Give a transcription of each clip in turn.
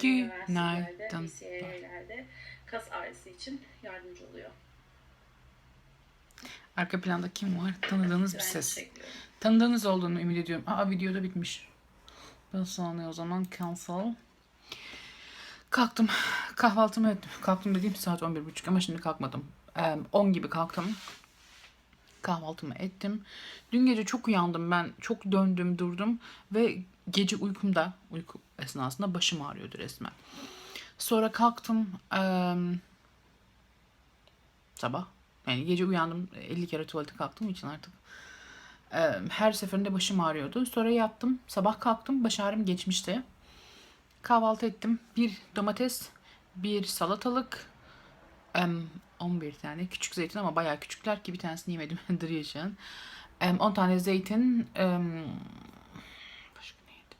Günaydın. kas ağrısı için yardımcı oluyor. Arka planda kim var? Tanıdığınız bir Ben ses. Tanıdığınız olduğunu ümit ediyorum. Aa videoda bitmiş. Nasıl oluyor o zaman? Cancel. Kalktım. Kahvaltımı ettim. Kalktım dediğim saat 11.30 ama şimdi kalkmadım. Ee, 10 gibi kalktım. Kahvaltımı ettim. Dün gece çok uyandım ben. Çok döndüm durdum. Ve gece uykumda, uyku esnasında başım ağrıyordu resmen. Sonra kalktım. eee, sabah. Yani gece uyandım. 50 kere tuvalete kalktığım için artık. eee, her seferinde başım ağrıyordu. Sonra yattım. Sabah kalktım. Baş ağrım geçmişti. Kahvaltı ettim. Bir domates, bir salatalık, em, 11 tane küçük zeytin ama bayağı küçükler ki bir tanesini yemedim. Duruyor şu an. Em, 10 tane zeytin. em, başka ne yedim?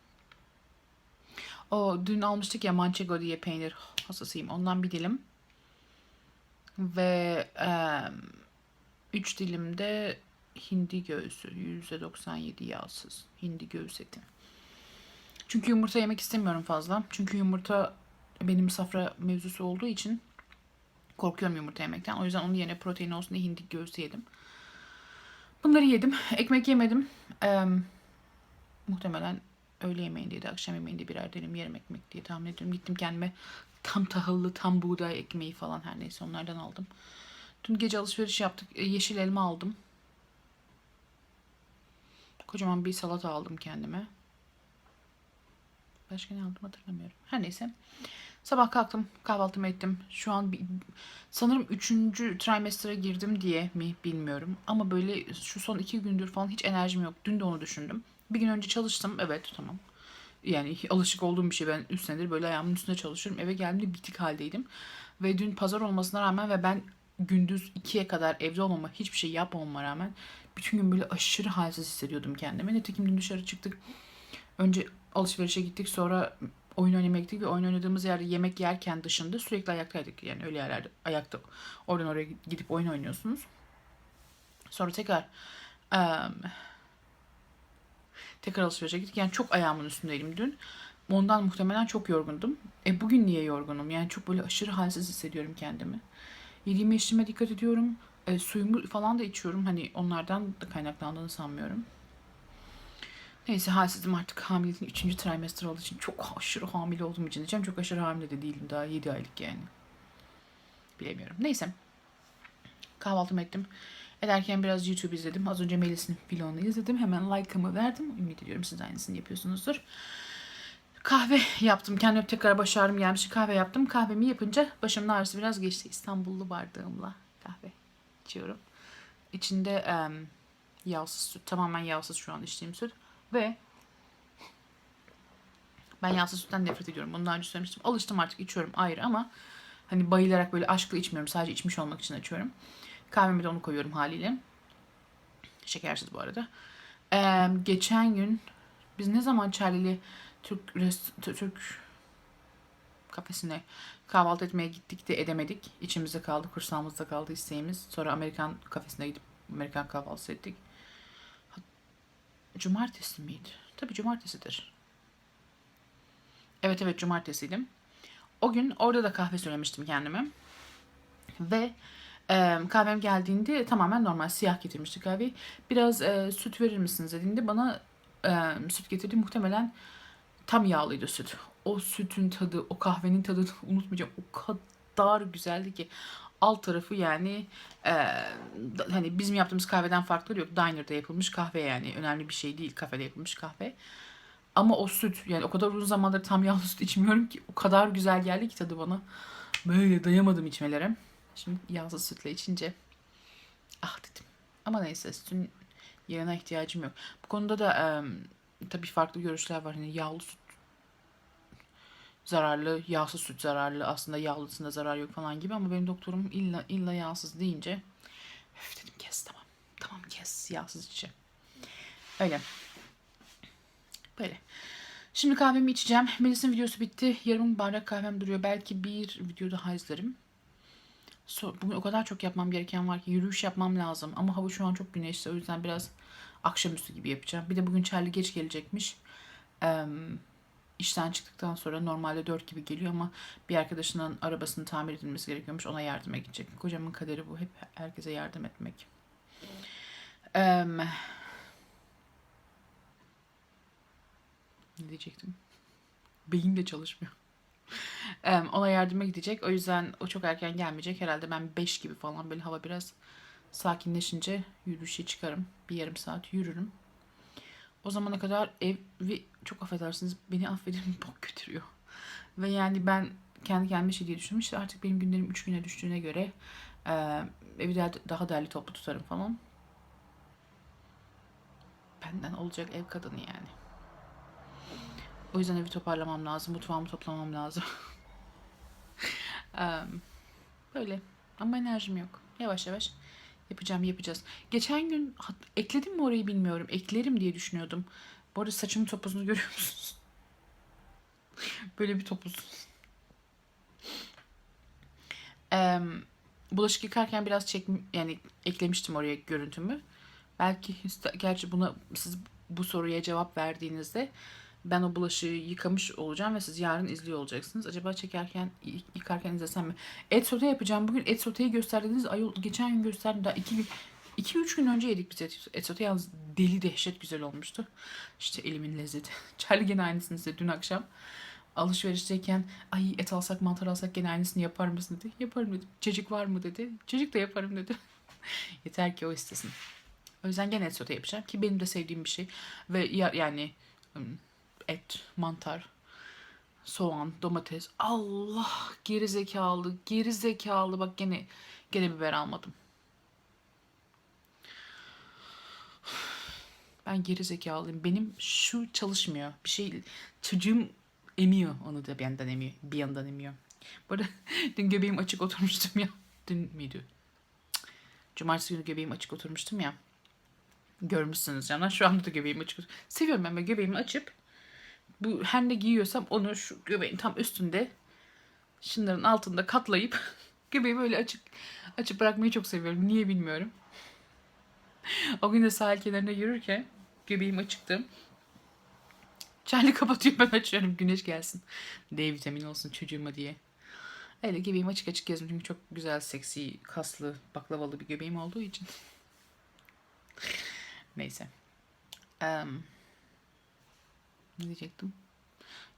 O dün almıştık ya manchego diye peynir hastasıyım. Ondan bir dilim. Ve 3 dilim de hindi göğsü. %97 yağsız. Hindi göğüs eti. Çünkü yumurta yemek istemiyorum fazla. Çünkü yumurta benim safra mevzusu olduğu için korkuyorum yumurta yemekten. O yüzden onun yerine protein olsun diye hindi göğsü yedim. Bunları yedim. Ekmek yemedim. Eee, muhtemelen öğle yemeğindeydi, akşam yemeğinde birer dilim yerim ekmek diye tahmin ediyorum. Gittim kendime tam tahıllı, tam buğday ekmeği falan her neyse onlardan aldım. Dün gece alışveriş yaptık. E, Yeşil elma aldım. Kocaman bir salata aldım kendime. Başka ne aldım hatırlamıyorum. Her neyse. Sabah kalktım, kahvaltımı ettim. Şu an bir, sanırım üçüncü trimestre girdim diye mi bilmiyorum. Ama böyle şu son iki gündür falan hiç enerjim yok. Dün de onu düşündüm. Bir gün önce çalıştım. Evet tamam. Yani alışık olduğum bir şey. Ben 3 senedir böyle ayağımın üstünde çalışıyorum. Eve geldiğimde bitik haldeydim. Ve dün pazar olmasına rağmen ve ben gündüz 2'ye kadar evde olmama, hiçbir şey yapmamama rağmen bütün gün böyle aşırı halsiz hissediyordum kendimi. Nitekim dün dışarı çıktık. Önce alışverişe gittik sonra oyun oynamaya gittik ve oyun oynadığımız yerde yemek yerken dışında sürekli ayaktaydık. Yani öyle yerlerde ayakta oradan oraya gidip oyun oynuyorsunuz. Sonra tekrar em, tekrar alışverişe gittik. Yani çok ayağımın üstündeydim dün. Ondan muhtemelen çok yorgundum. E bugün niye yorgunum? Yani çok böyle aşırı halsiz hissediyorum kendimi. Yediğime içtiğime dikkat ediyorum. E, suyumu falan da içiyorum. Hani onlardan da kaynaklandığını sanmıyorum. Neyse halsizim artık hamileliğin 3. trimester olduğu için çok aşırı hamile olduğum için diyeceğim. Çok aşırı hamile de değilim daha 7 aylık yani. Bilemiyorum. Neyse. Kahvaltımı ettim. Ederken biraz YouTube izledim. Az önce Melis'in vlogunu izledim. Hemen like'ımı verdim. Ümit ediyorum siz aynısını yapıyorsunuzdur. Kahve yaptım. Kendime tekrar baş ağrım gelmiş. Kahve yaptım. Kahvemi yapınca başımın ağrısı biraz geçti. İstanbullu bardağımla kahve içiyorum. İçinde em, yağsız süt. Tamamen yağsız şu an içtiğim süt. Ve ben yağsız sütten nefret ediyorum. Bunu daha önce söylemiştim. Alıştım artık içiyorum ayrı ama hani bayılarak böyle aşkla içmiyorum. Sadece içmiş olmak için açıyorum. Kahvemi de onu koyuyorum haliyle. Şekersiz bu arada. Ee, geçen gün biz ne zaman Charlie'li Türk rest, Türk kafesine kahvaltı etmeye gittik de edemedik. İçimizde kaldı, kursağımızda kaldı isteğimiz. Sonra Amerikan kafesine gidip Amerikan kahvaltısı ettik. Cumartesi miydi? Tabii cumartesidir. Evet evet cumartesiydim. O gün orada da kahve söylemiştim kendime. Ve e, kahvem geldiğinde tamamen normal siyah getirmişti kahveyi. Biraz e, süt verir misiniz dediğinde bana e, süt getirdi. Muhtemelen tam yağlıydı süt. O sütün tadı, o kahvenin tadını unutmayacağım. O kadar güzeldi ki alt tarafı yani e, hani bizim yaptığımız kahveden farkları yok. Diner'da yapılmış kahve yani önemli bir şey değil kafede yapılmış kahve. Ama o süt yani o kadar uzun zamandır tam yağlı süt içmiyorum ki o kadar güzel geldi ki tadı bana. Böyle dayamadım içmelere. Şimdi yağsız sütle içince ah dedim. Ama neyse sütün yerine ihtiyacım yok. Bu konuda da e, tabii farklı görüşler var. Hani yağlı süt zararlı, yağsız süt zararlı. Aslında yağlısında zarar yok falan gibi ama benim doktorum illa illa yağsız deyince öf dedim kes tamam. Tamam kes yağsız içeceğim. Öyle. Böyle. Şimdi kahvemi içeceğim. Melis'in videosu bitti. Yarım bardak kahvem duruyor. Belki bir video daha izlerim. Bugün o kadar çok yapmam gereken var ki yürüyüş yapmam lazım. Ama hava şu an çok güneşli. O yüzden biraz akşamüstü gibi yapacağım. Bir de bugün Charlie geç gelecekmiş. Eee işten çıktıktan sonra normalde 4 gibi geliyor ama bir arkadaşının arabasının tamir edilmesi gerekiyormuş. Ona yardıma gidecek. Kocamın kaderi bu. Hep herkese yardım etmek. Em, ne diyecektim? Beyin de çalışmıyor. Ona yardıma gidecek. O yüzden o çok erken gelmeyecek. Herhalde ben 5 gibi falan böyle hava biraz sakinleşince yürüyüşe çıkarım. Bir yarım saat yürürüm. O zamana kadar evi çok affedersiniz beni affedin bok götürüyor. Ve yani ben kendi kendime şey diye düşünmüş. İşte artık benim günlerim 3 güne düştüğüne göre evi daha, daha derli toplu tutarım falan. Benden olacak ev kadını yani. O yüzden evi toparlamam lazım. Mutfağımı toplamam lazım. Böyle. Ama enerjim yok. Yavaş yavaş yapacağım yapacağız. Geçen gün ekledim mi orayı bilmiyorum. Eklerim diye düşünüyordum. Bu arada saçımın topuzunu görüyor musunuz? Böyle bir topuz. Em, bulaşık yıkarken biraz çek yani eklemiştim oraya görüntümü. Belki gerçi buna siz bu soruya cevap verdiğinizde ben o bulaşığı yıkamış olacağım ve siz yarın izliyor olacaksınız. Acaba çekerken, yıkarken izlesem mi? Et sote yapacağım. Bugün et soteyi gösterdiniz. Ayol geçen gün gösterdim. Daha iki gün, iki üç gün önce yedik biz et, et sote. Yalnız deli dehşet güzel olmuştu. İşte elimin lezzeti. Charlie gene aynısını size dün akşam alışverişteyken ay et alsak mantar alsak gene aynısını yapar mısın dedi. Yaparım dedim. Çocuk var mı dedi. Çocuk da yaparım dedi. Yeter ki o istesin. O yüzden gene et sote yapacağım ki benim de sevdiğim bir şey. Ve ya, yani et, mantar, soğan, domates. Allah geri zekalı, geri zekalı. Bak gene gene biber almadım. Ben geri zekalıyım. Benim şu çalışmıyor. Bir şey çocuğum emiyor. Onu da bir yandan emiyor. Bir yandan emiyor. Bu arada dün göbeğim açık oturmuştum ya. Dün müydü? Cumartesi günü göbeğim açık oturmuştum ya. Görmüşsünüz canlar. Şu anda da göbeğim açık. Seviyorum ben böyle göbeğimi açıp bu her ne giyiyorsam onu şu göbeğin tam üstünde şunların altında katlayıp göbeği böyle açık açıp bırakmayı çok seviyorum. Niye bilmiyorum. o gün de sahil kenarında yürürken göbeğim açıktı. Charlie kapatıyor ben açıyorum güneş gelsin. D vitamini olsun çocuğuma diye. Öyle göbeğim açık açık gezdim çünkü çok güzel, seksi, kaslı, baklavalı bir göbeğim olduğu için. Neyse. Em, ne diyecektim?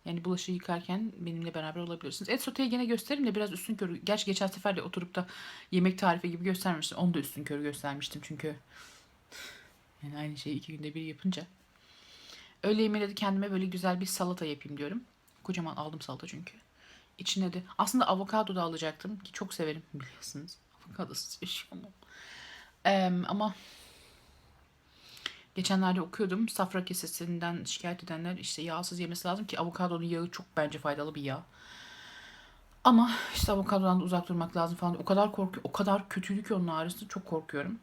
Yani bulaşığı yıkarken benimle beraber olabilirsiniz. Et soteyi gene gösteririm de biraz üstün körü. Gerçi geçen sefer de oturup da yemek tarifi gibi göstermiştim. Onu da üstün körü göstermiştim çünkü. Yani aynı şeyi iki günde bir yapınca. Öğle yemeğinde de kendime böyle güzel bir salata yapayım diyorum. Kocaman aldım salata çünkü. İçine de aslında avokado da alacaktım ki çok severim biliyorsunuz. Avokadosuz yaşayamam. Em, ama Geçenlerde okuyordum. Safra kesesinden şikayet edenler işte yağsız yemesi lazım ki avokadonun yağı çok bence faydalı bir yağ. Ama işte avokadodan da uzak durmak lazım falan. O kadar korku, o kadar kötüydü ki onun ağrısı. Çok korkuyorum.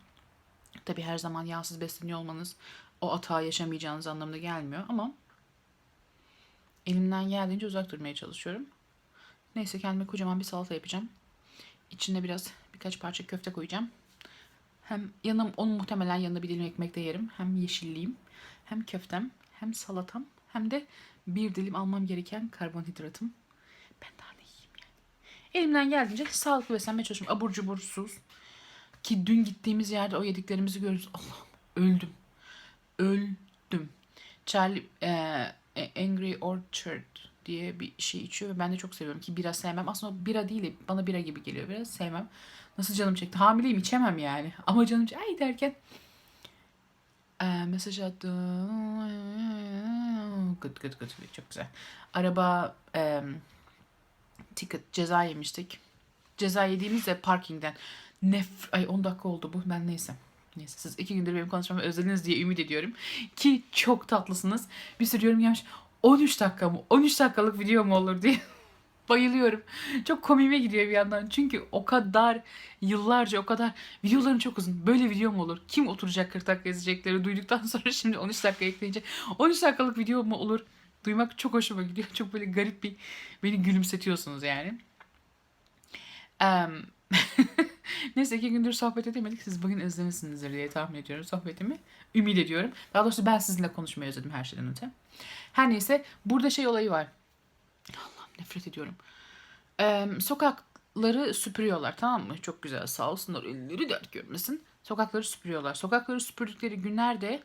Tabi her zaman yağsız besleniyor olmanız o atağı yaşamayacağınız anlamına gelmiyor ama elimden geldiğince uzak durmaya çalışıyorum. Neyse kendime kocaman bir salata yapacağım. İçine biraz birkaç parça köfte koyacağım. Hem yanım onun muhtemelen yanında bir dilim ekmek de yerim. Hem yeşilliğim, hem köftem, hem salatam, hem de bir dilim almam gereken karbonhidratım. Ben daha ne yiyeyim yani. Elimden geldiğince sağlıklı beslenmeye çalışıyorum. Abur cubursuz. Ki dün gittiğimiz yerde o yediklerimizi görürüz. Allah'ım öldüm. Öldüm. Charlie e, Angry Orchard diye bir şey içiyor ve ben de çok seviyorum ki bira sevmem. Aslında bira değil bana bira gibi geliyor biraz sevmem. Nasıl canım çekti? Hamileyim içemem yani. Ama canım çekti. Ay derken e, mesaj attı. Gıt gıt gıt. Çok güzel. Araba e, ticket ceza yemiştik. Ceza yediğimizde parkingden. Nef Ay 10 dakika oldu bu. Ben neyse. Neyse siz iki gündür benim konuşmamı özlediniz diye ümit ediyorum. Ki çok tatlısınız. Bir sürü yorum gelmiş. 13 dakika mı? 13 dakikalık video mu olur diye. Bayılıyorum. Çok komiğime gidiyor bir yandan. Çünkü o kadar yıllarca o kadar videolarım çok uzun. Böyle video mu olur? Kim oturacak 40 dakika izleyecekleri duyduktan sonra şimdi 13 dakika ekleyince 13 dakikalık video mu olur? Duymak çok hoşuma gidiyor. Çok böyle garip bir beni gülümsetiyorsunuz yani. Em, Neyse iki gündür sohbet edemedik. Siz bugün özlemişsinizdir diye tahmin ediyorum sohbetimi. Ümit ediyorum. Daha doğrusu ben sizinle konuşmayı özledim her şeyden öte. Her neyse burada şey olayı var. Nefret ediyorum. Ee, sokakları süpürüyorlar tamam mı? Çok güzel sağ olsunlar elleri dert görmesin. Sokakları süpürüyorlar. Sokakları süpürdükleri günlerde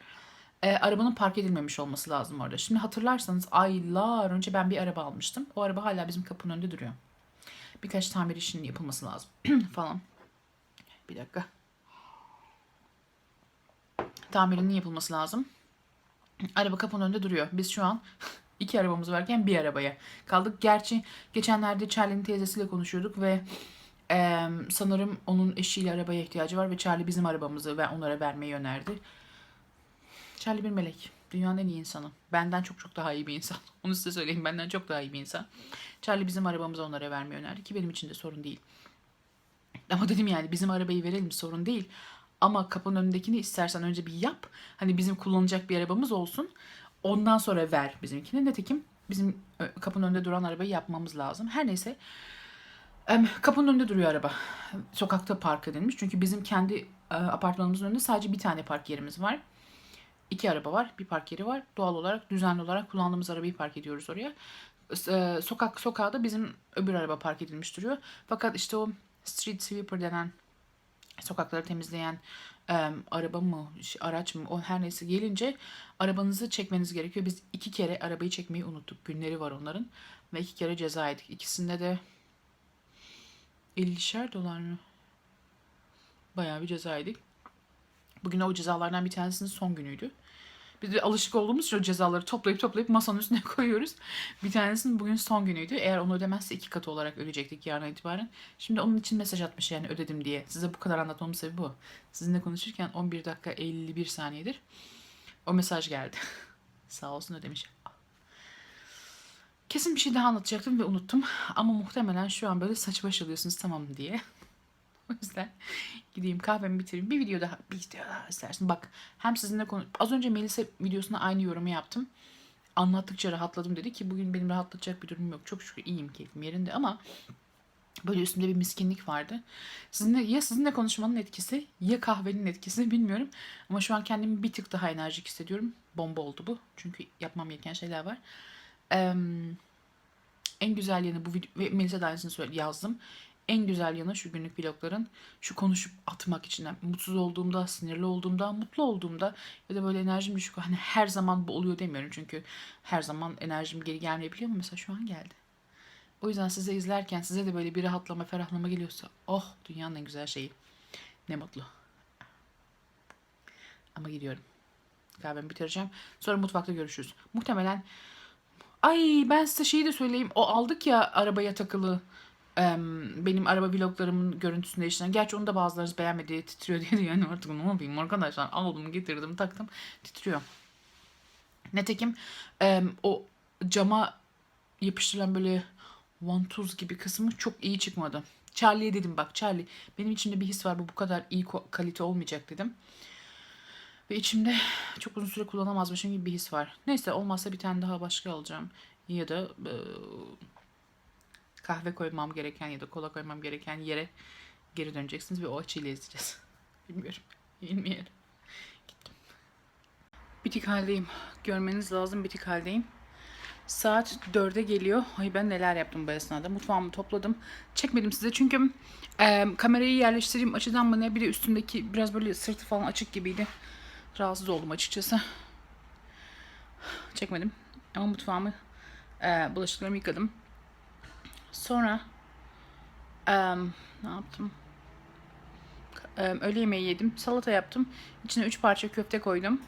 e, arabanın park edilmemiş olması lazım orada. Şimdi hatırlarsanız aylar önce ben bir araba almıştım. O araba hala bizim kapının önünde duruyor. Birkaç tamir işinin yapılması lazım falan. Bir dakika. Tamirinin yapılması lazım. Araba kapının önünde duruyor. Biz şu an iki arabamız varken bir arabaya kaldık. Gerçi geçenlerde Charlie'nin teyzesiyle konuşuyorduk ve e, sanırım onun eşiyle arabaya ihtiyacı var ve Charlie bizim arabamızı ve onlara vermeyi önerdi. Charlie bir melek. Dünyanın en iyi insanı. Benden çok çok daha iyi bir insan. Onu size söyleyeyim. Benden çok daha iyi bir insan. Charlie bizim arabamızı onlara vermeyi önerdi ki benim için de sorun değil. Ama dedim yani bizim arabayı verelim sorun değil. Ama kapının önündekini istersen önce bir yap. Hani bizim kullanacak bir arabamız olsun. Ondan sonra ver bizimkini. Nitekim bizim kapının önünde duran arabayı yapmamız lazım. Her neyse. Kapının önünde duruyor araba. Sokakta park edilmiş. Çünkü bizim kendi e, apartmanımızın önünde sadece bir tane park yerimiz var. İki araba var. Bir park yeri var. Doğal olarak düzenli olarak kullandığımız arabayı park ediyoruz oraya. E, Sokak sokağa da bizim öbür araba park edilmiş duruyor. Fakat işte o street sweeper denen sokakları temizleyen e, araba mı, araç mı, o her neyse gelince arabanızı çekmeniz gerekiyor. Biz iki kere arabayı çekmeyi unuttuk. Günleri var onların. Ve iki kere ceza yedik. İkisinde de 50'şer dolar mı? Bayağı bir ceza yedik. Bugün o cezalardan bir tanesinin son günüydü. Biz de alışık olduğumuz için o cezaları toplayıp toplayıp masanın üstüne koyuyoruz. Bir tanesinin bugün son günüydü. Eğer onu ödemezse iki katı olarak ödeyecektik yarına itibaren. Şimdi onun için mesaj atmış yani ödedim diye. Size bu kadar anlatmamın sebebi bu. Sizinle konuşurken 11 dakika 51 saniyedir. O mesaj geldi. Sağ olsun ödemiş. Kesin bir şey daha anlatacaktım ve unuttum. Ama muhtemelen şu an böyle saç baş alıyorsunuz tamam diye. O yüzden gideyim kahvemi bitireyim. Bir video daha, bir video daha istersin. Bak hem sizinle konu... Az önce Melisa videosuna aynı yorumu yaptım. Anlattıkça rahatladım dedi ki bugün benim rahatlatacak bir durumum yok. Çok şükür iyiyim keyfim yerinde ama böyle üstümde bir miskinlik vardı. Sizinle, ya sizinle konuşmanın etkisi ya kahvenin etkisi bilmiyorum. Ama şu an kendimi bir tık daha enerjik hissediyorum. Bomba oldu bu. Çünkü yapmam gereken şeyler var. Eee en güzel yanı bu video ve Melisa da aynısını yazdım. En güzel yanı şu günlük vlogların şu konuşup atmak içinden. Mutsuz olduğumda, sinirli olduğumda, mutlu olduğumda ya da böyle enerjim düşük. Hani her zaman bu oluyor demiyorum çünkü her zaman enerjim geri gelmeyebiliyor ama mesela şu an geldi. O yüzden size izlerken size de böyle bir rahatlama, ferahlama geliyorsa oh dünyanın en güzel şeyi. Ne mutlu. Ama gidiyorum. Kahvemi bitireceğim. Sonra mutfakta görüşürüz. Muhtemelen Ay ben size şeyi de söyleyeyim. O aldık ya arabaya takılı benim araba vloglarımın görüntüsünü değiştiren. Gerçi onu da bazılarınız beğenmedi titriyor diye yani artık ne yapayım arkadaşlar aldım getirdim taktım titriyor. Netekim o cama yapıştırılan böyle vantuz gibi kısmı çok iyi çıkmadı. Charlie'ye dedim bak Charlie benim içimde bir his var bu bu kadar iyi kalite olmayacak dedim. Ve içimde çok uzun süre kullanamazmışım gibi bir his var. Neyse olmazsa bir tane daha başka alacağım. Ya da e, kahve koymam gereken ya da kola koymam gereken yere geri döneceksiniz ve o açıyla izleyeceğiz. Bilmiyorum. Bilmiyorum. Gittim. Bitik haldeyim. Görmeniz lazım bitik haldeyim. Saat 4'e geliyor. Ay ben neler yaptım bu esnada. Mutfağımı topladım. Çekmedim size çünkü e, kamerayı yerleştireyim açıdan mı ne bir de üstündeki biraz böyle sırtı falan açık gibiydi. Rahatsız oldum açıkçası. Çekmedim. Ama mutfağımı e, bulaşıklarımı yıkadım. Sonra e, ne yaptım? E, öğle yemeği yedim. Salata yaptım. İçine 3 parça köfte koydum.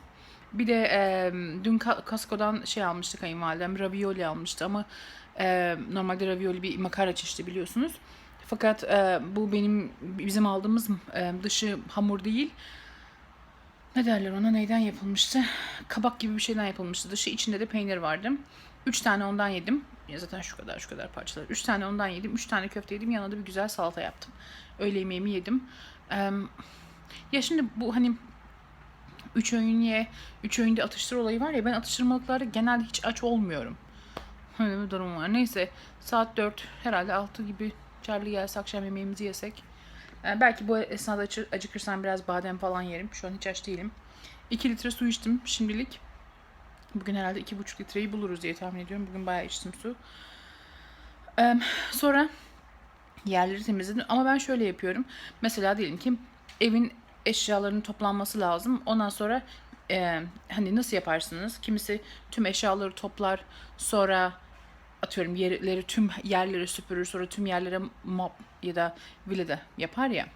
Bir de e, dün Ka- Costco'dan şey almıştı kayınvalidem. Ravioli almıştı ama e, normalde ravioli bir makarna çeşidi biliyorsunuz. Fakat e, bu benim bizim aldığımız e, dışı hamur değil. Ne derler ona neyden yapılmıştı? Kabak gibi bir şeyden yapılmıştı. Dışı içinde de peynir vardı. Üç tane ondan yedim. Ya zaten şu kadar şu kadar parçalar. Üç tane ondan yedim. Üç tane köfte yedim. Yanına da bir güzel salata yaptım. Öğle yemeğimi yedim. Ee, ya şimdi bu hani üç öğün ye, üç öğünde atıştır olayı var ya ben atıştırmalıklarda genelde hiç aç olmuyorum. Öyle bir durum var. Neyse saat 4 herhalde 6 gibi Charlie gelse akşam yemeğimizi yesek Ee, belki bu esnada acı- acıkırsam biraz badem falan yerim. Şu an hiç aç değilim. 2 litre su içtim şimdilik. Bugün herhalde 2,5 litreyi buluruz diye tahmin ediyorum. Bugün bayağı içtim su. Ee, sonra yerleri temizledim. Ama ben şöyle yapıyorum. Mesela diyelim ki evin eşyalarının toplanması lazım. Ondan sonra e, hani nasıl yaparsınız? Kimisi tüm eşyaları toplar. Sonra atıyorum yerleri tüm yerleri süpürür. Sonra tüm yerlere mop ya da vileda yapar ya.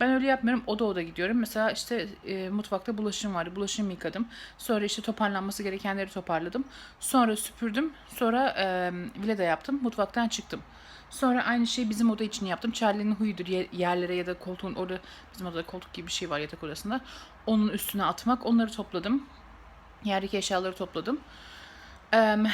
Ben öyle yapmıyorum. Oda oda gidiyorum. Mesela işte e, mutfakta bulaşığım vardı. Bulaşığımı yıkadım. Sonra işte toparlanması gerekenleri toparladım. Sonra süpürdüm. Sonra e, vileda yaptım. Mutfaktan çıktım. Sonra aynı şeyi bizim oda için yaptım. Charlie'nin huyudur ye- yerlere ya da koltuğun orada bizim odada koltuk gibi bir şey var yatak odasında. Onun üstüne atmak. Onları topladım. Yerdeki eşyaları topladım. Em,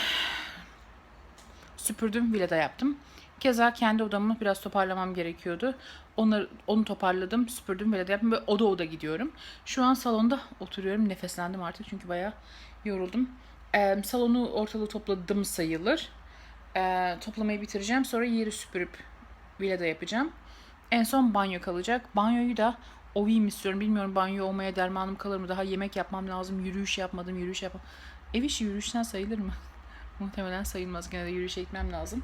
süpürdüm, vileda yaptım. Keza kendi odamı biraz toparlamam gerekiyordu. Onları, onu toparladım, süpürdüm, vileda yaptım ve oda oda gidiyorum. Şu an salonda oturuyorum. Nefeslendim artık çünkü bayağı yoruldum. Ee, salonu ortalığı topladım sayılır. Ee, toplamayı bitireceğim. Sonra yeri süpürüp vileda yapacağım. En son banyo kalacak. Banyoyu da ovayım istiyorum. Bilmiyorum banyo olmaya dermanım kalır mı? Daha yemek yapmam lazım. Yürüyüş yapmadım. Yürüyüş yapmam. Ev işi yürüyüşten sayılır mı? Muhtemelen sayılmaz. Gene de yürüyüşe gitmem lazım.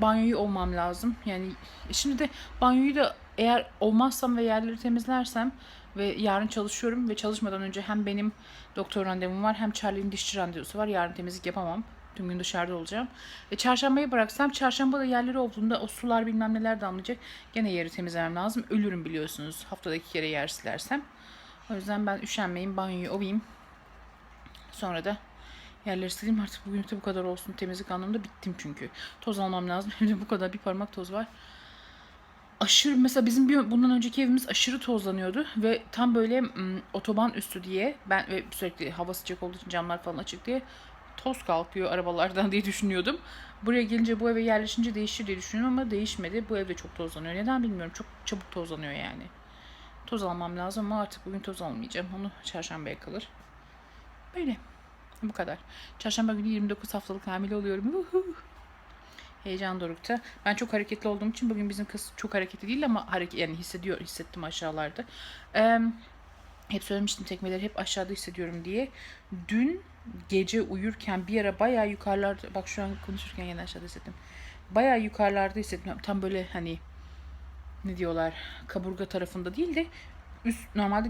Banyoyu olmam lazım. Yani şimdi de banyoyu da eğer olmazsam ve yerleri temizlersem ve yarın çalışıyorum ve çalışmadan önce hem benim doktor randevum var hem Charlie'nin dişçi randevusu var. Yarın temizlik yapamam. Tüm gün dışarıda olacağım. E, çarşambayı bıraksam çarşamba da yerleri olduğunda o sular bilmem neler damlayacak. Gene yeri temizlemem lazım. Ölürüm biliyorsunuz haftada iki kere yer silersem. O yüzden ben üşenmeyeyim banyoyu ovayım. Sonra da yerleri sileyim artık bugün de bu kadar olsun. Temizlik anlamında bittim çünkü. Toz almam lazım. Hem de bu kadar bir parmak toz var. Aşırı mesela bizim bir bundan önceki evimiz aşırı tozlanıyordu ve tam böyle ım, otoban üstü diye ben ve sürekli hava sıcak olduğu için camlar falan açık diye toz kalkıyor arabalardan diye düşünüyordum. Buraya gelince bu eve yerleşince değişir diye düşünüyorum ama değişmedi. Bu evde çok tozlanıyor. Neden bilmiyorum. Çok çabuk tozlanıyor yani. Toz almam lazım ama artık bugün toz almayacağım. Onu çarşambaya kalır. Böyle. Bu kadar. Çarşamba günü 29 haftalık hamile oluyorum. Uhu. Heyecan dorukta. Ben çok hareketli olduğum için bugün bizim kız çok hareketli değil ama hareket yani hissediyor hissettim aşağılarda. Ee, hep söylemiştim tekmeleri hep aşağıda hissediyorum diye. Dün gece uyurken bir ara bayağı yukarılarda bak şu an konuşurken yine aşağıda hissettim. Bayağı yukarılarda hissettim. Tam böyle hani ne diyorlar kaburga tarafında değil de üst normalde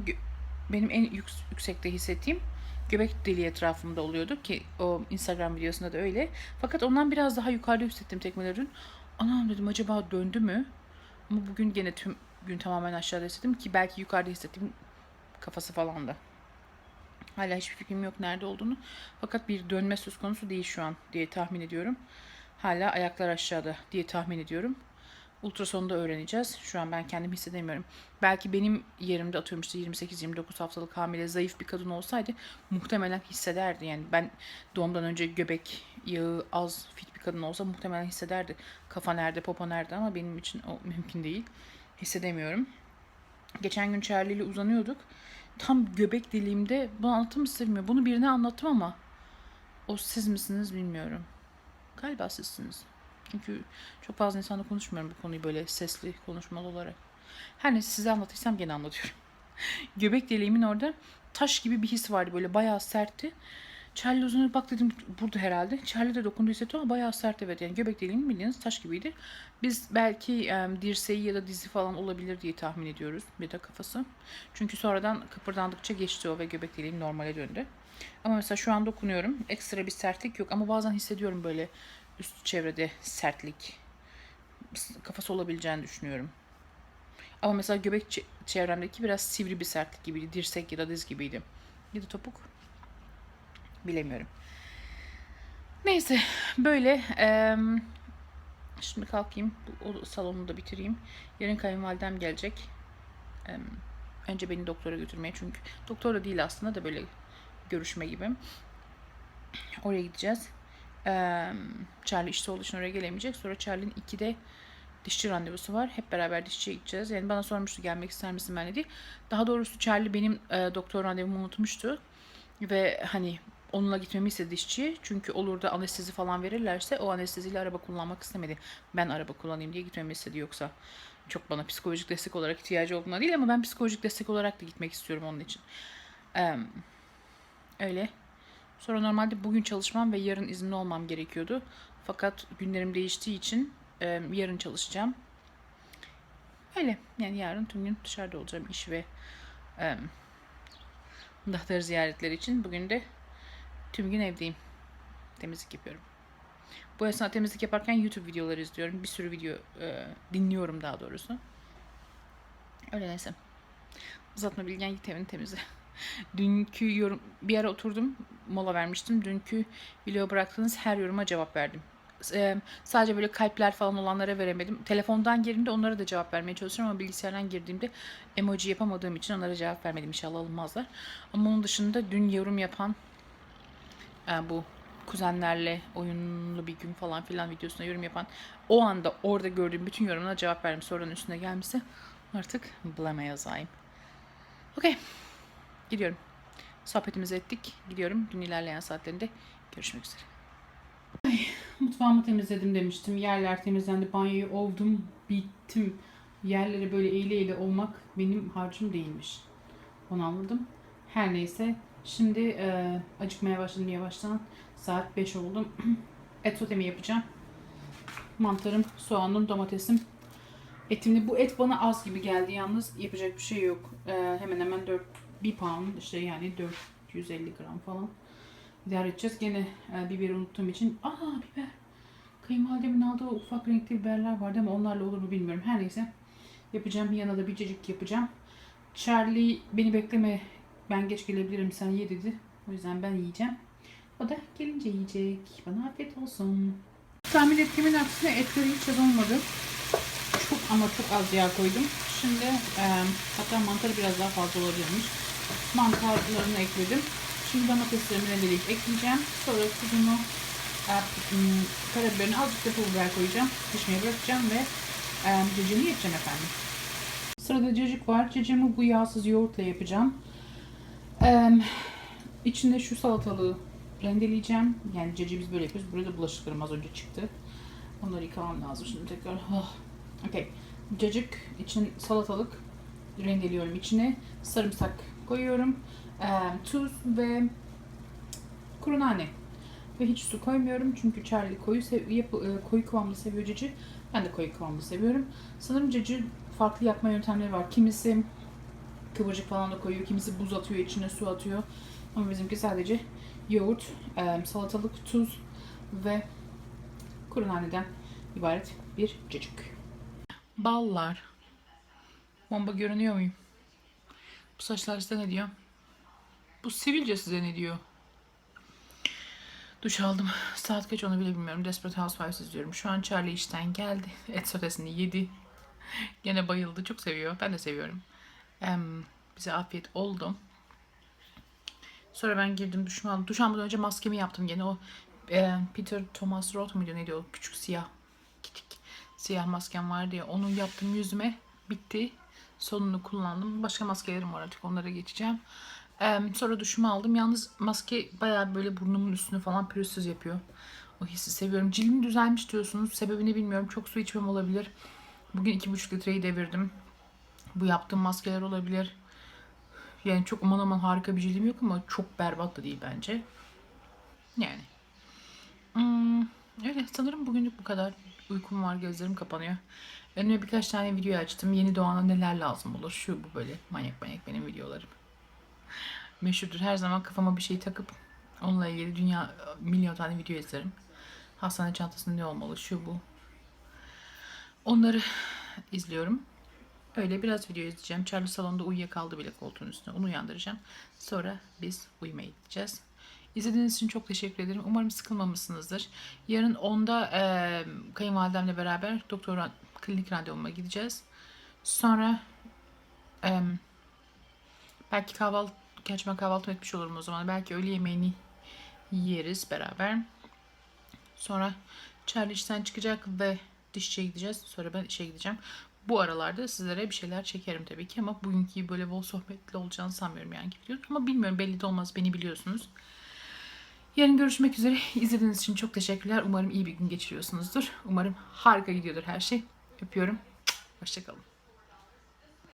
benim en yük- yüksekte hissettiğim göbek deliği etrafımda oluyordu ki o Instagram videosunda da öyle. Fakat ondan biraz daha yukarıda hissettim tekmeleri dün. Anam dedim acaba döndü mü? Ama bugün gene tüm gün tamamen aşağıda hissettim ki belki yukarıda hissettiğim kafası falan da. Hala hiçbir fikrim yok nerede olduğunu. Fakat bir dönme söz konusu değil şu an diye tahmin ediyorum. Hala ayaklar aşağıda diye tahmin ediyorum. Ultrasonda öğreneceğiz. Şu an ben kendim hissedemiyorum. Belki benim yerimde atıyorum işte 28-29 haftalık hamile zayıf bir kadın olsaydı muhtemelen hissederdi. Yani ben doğumdan önce göbek yağı az fit bir kadın olsa muhtemelen hissederdi. Kafa nerede, popo nerede ama benim için o mümkün değil. Hissedemiyorum. Geçen gün Charlie ile uzanıyorduk. Tam göbek deliğimde bunu anlattım mı bilmiyorum. Bunu birine anlattım ama o siz misiniz bilmiyorum. Galiba sizsiniz. Çünkü çok fazla insanla konuşmuyorum bu konuyu böyle sesli konuşmalı olarak. Her neyse size anlatırsam gene anlatıyorum. Göbek deliğimin orada taş gibi bir his vardı böyle bayağı sertti. Charlie uzanıp bak dedim burada herhalde. Charlie de dokundu hissetti ama bayağı sert evet. Yani göbek deliğim bildiğiniz taş gibiydi. Biz belki em, dirseği ya da dizi falan olabilir diye tahmin ediyoruz. De kafası. Çünkü sonradan kıpırdandıkça geçti o ve göbek deliğim normale döndü. Ama mesela şu an dokunuyorum. Ekstra bir sertlik yok ama bazen hissediyorum böyle üst çevrede sertlik. Kafası olabileceğini düşünüyorum. Ama mesela göbek çe- çevremdeki biraz sivri bir sertlik gibiydi. Dirsek ya da diz gibiydi. Ya da topuk. Bilemiyorum. Neyse böyle em, şimdi kalkayım o salonu da bitireyim. Yarın kayınvalidem gelecek. Em, önce beni doktora götürmeye çünkü doktor da değil aslında da böyle görüşme gibi. Oraya gideceğiz. Em, Charlie işte olduğu için oraya gelemeyecek. Sonra Charlie'nin 2'de dişçi randevusu var. Hep beraber dişçiye gideceğiz. Yani bana sormuştu gelmek ister misin ben de değil. Daha doğrusu Charlie benim e, doktor randevumu unutmuştu. Ve hani onunla gitmemi istedi dişçiye. Çünkü olur da anestezi falan verirlerse o anesteziyle araba kullanmak istemedi. Ben araba kullanayım diye gitmemi istedi yoksa. çok bana psikolojik destek olarak ihtiyacı olduğuna değil ama ben psikolojik destek olarak da gitmek istiyorum onun için. Em, öyle. Sonra normalde bugün çalışmam ve yarın izinli olmam gerekiyordu. Fakat günlerim değiştiği için em, yarın çalışacağım. Öyle. Yani yarın tüm gün dışarıda olacağım iş ve em, doktor ziyaretleri için. Bugün de tüm gün evdeyim. Temizlik yapıyorum. Bu esnada temizlik yaparken YouTube videoları izliyorum. Bir sürü video e, dinliyorum daha doğrusu. Öyle neyse. Uzatma bilgen git evini temizle. Dünkü yorum bir ara oturdum mola vermiştim. Dünkü video bıraktığınız her yoruma cevap verdim. E, sadece böyle kalpler falan olanlara veremedim. Telefondan girdiğimde onlara da cevap vermeye çalışıyorum ama bilgisayardan girdiğimde emoji yapamadığım için onlara cevap vermedim. İnşallah alınmazlar. Ama onun dışında dün yorum yapan e, bu kuzenlerle oyunlu bir gün falan filan videosuna yorum yapan o anda orada gördüğüm bütün yorumlara cevap verdim. Sonranın üstüne gelmişse artık blame yazayım. Okey. Gidiyorum. Sohbetimizi ettik. Gidiyorum. Dün ilerleyen saatlerinde görüşmek üzere. Ay, mutfağımı temizledim demiştim. Yerler temizlendi. Banyoyu ovdum. Bittim. Yerleri böyle eğile eğile olmak benim harcım değilmiş. Onu anladım. Her neyse. Şimdi e, acıkmaya başladım yavaştan. Saat 5 oldu. Et sotemi yapacağım. Mantarım, soğanım, domatesim. Etimli. Bu et bana az gibi geldi yalnız. Yapacak bir şey yok. E, hemen hemen 4 bir pound işte yani 450 gram falan. İdare edeceğiz. Gene e, biberi unuttuğum için. Aa biber. Kayınvalidemin aldığı ufak renkli biberler vardı ama onlarla olur mu bilmiyorum. Her neyse. Yapacağım. Yanına da bir yapacağım. Charlie beni bekleme ben geç gelebilirim sen ye dedi. O yüzden ben yiyeceğim. O da gelince yiyecek. Bana afiyet olsun. Tahmin ettiğimin aksine etleri hiç az olmadı. Çok ama çok az yağ koydum. Şimdi e, hatta mantarı biraz daha fazla olabilirmiş. Mantarlarını ekledim. Şimdi domateslerimi rendeleyip ekleyeceğim. Sonra tuzumu, e, m, karabiberini azıcık da pul biber koyacağım. Pişmeye bırakacağım ve e, cacığımı yapacağım efendim. Sırada cacık var. Cacığımı bu yağsız yoğurtla yapacağım. Ee, içinde şu salatalığı rendeleyeceğim. Yani cacığı biz böyle yapıyoruz. Burada bulaşıklarım az önce çıktı. Onları yıkamam lazım şimdi tekrar. Oh. Okay. Cacık için salatalık rendeliyorum içine. Sarımsak koyuyorum. Ee, tuz ve kuru nane. Ve hiç su koymuyorum çünkü Charlie koyu, yap- e, koyu kıvamlı seviyor cacığı. Ben de koyu kıvamlı seviyorum. Sanırım cacığı farklı yapma yöntemleri var. Kimisi kıvırcık falan da koyuyor. Kimisi buz atıyor, içine su atıyor. Ama bizimki sadece yoğurt, e, salatalık, tuz ve kuru naneden ibaret bir cacık. Ballar. Bomba görünüyor muyum? Bu saçlar size ne diyor? Bu sivilce size ne diyor? Duş aldım. Saat kaç onu bile bilmiyorum. Desperate Housewives izliyorum. Şu an Charlie işten geldi. Et sotesini yedi. Gene bayıldı. Çok seviyor. Ben de seviyorum. Em, bize afiyet oldu. Sonra ben girdim duşumu aldım. Duş almadan önce maskemi yaptım gene. O e, Peter Thomas Roth muydu neydi o küçük siyah küçük siyah maskem vardı ya. Onu yaptım yüzüme. Bitti. Sonunu kullandım. Başka maskelerim var artık onlara geçeceğim. Em, sonra duşumu aldım. Yalnız maske bayağı böyle burnumun üstünü falan pürüzsüz yapıyor. O hissi seviyorum. Cildim düzelmiş diyorsunuz. Sebebini bilmiyorum. Çok su içmem olabilir. Bugün 2,5 litreyi devirdim. Bu yaptığım maskeler olabilir. Yani çok aman aman harika bir cildim yok ama çok berbat da değil bence. Yani. Hmm, öyle sanırım bugünlük bu kadar. Uykum var gözlerim kapanıyor. Önüme birkaç tane video açtım. Yeni doğana neler lazım olur. Şu bu böyle manyak manyak benim videolarım. Meşhurdur. Her zaman kafama bir şey takıp onunla ilgili dünya milyon tane video izlerim. Hastane çantasında ne olmalı şu bu. Onları izliyorum. Öyle biraz video izleyeceğim. Charlie salonda uyuyakaldı bile koltuğun üstüne. Onu uyandıracağım. Sonra biz uyumaya gideceğiz. İzlediğiniz için çok teşekkür ederim. Umarım sıkılmamışsınızdır. Yarın 10'da e, kayınvalidemle beraber doktor klinik randevuma gideceğiz. Sonra e, belki kahvaltı, gerçi kahvaltı etmiş olurum o zaman. Belki öğle yemeğini yeriz beraber. Sonra Charlie işten çıkacak ve dişçiye gideceğiz. Sonra ben işe gideceğim. Bu aralarda sizlere bir şeyler çekerim tabii ki ama bugünkü böyle bol sohbetli olacağını sanmıyorum yani biliyorum. Ama bilmiyorum belli de olmaz beni biliyorsunuz. Yarın görüşmek üzere. İzlediğiniz için çok teşekkürler. Umarım iyi bir gün geçiriyorsunuzdur. Umarım harika gidiyordur her şey. Öpüyorum. Hoşçakalın.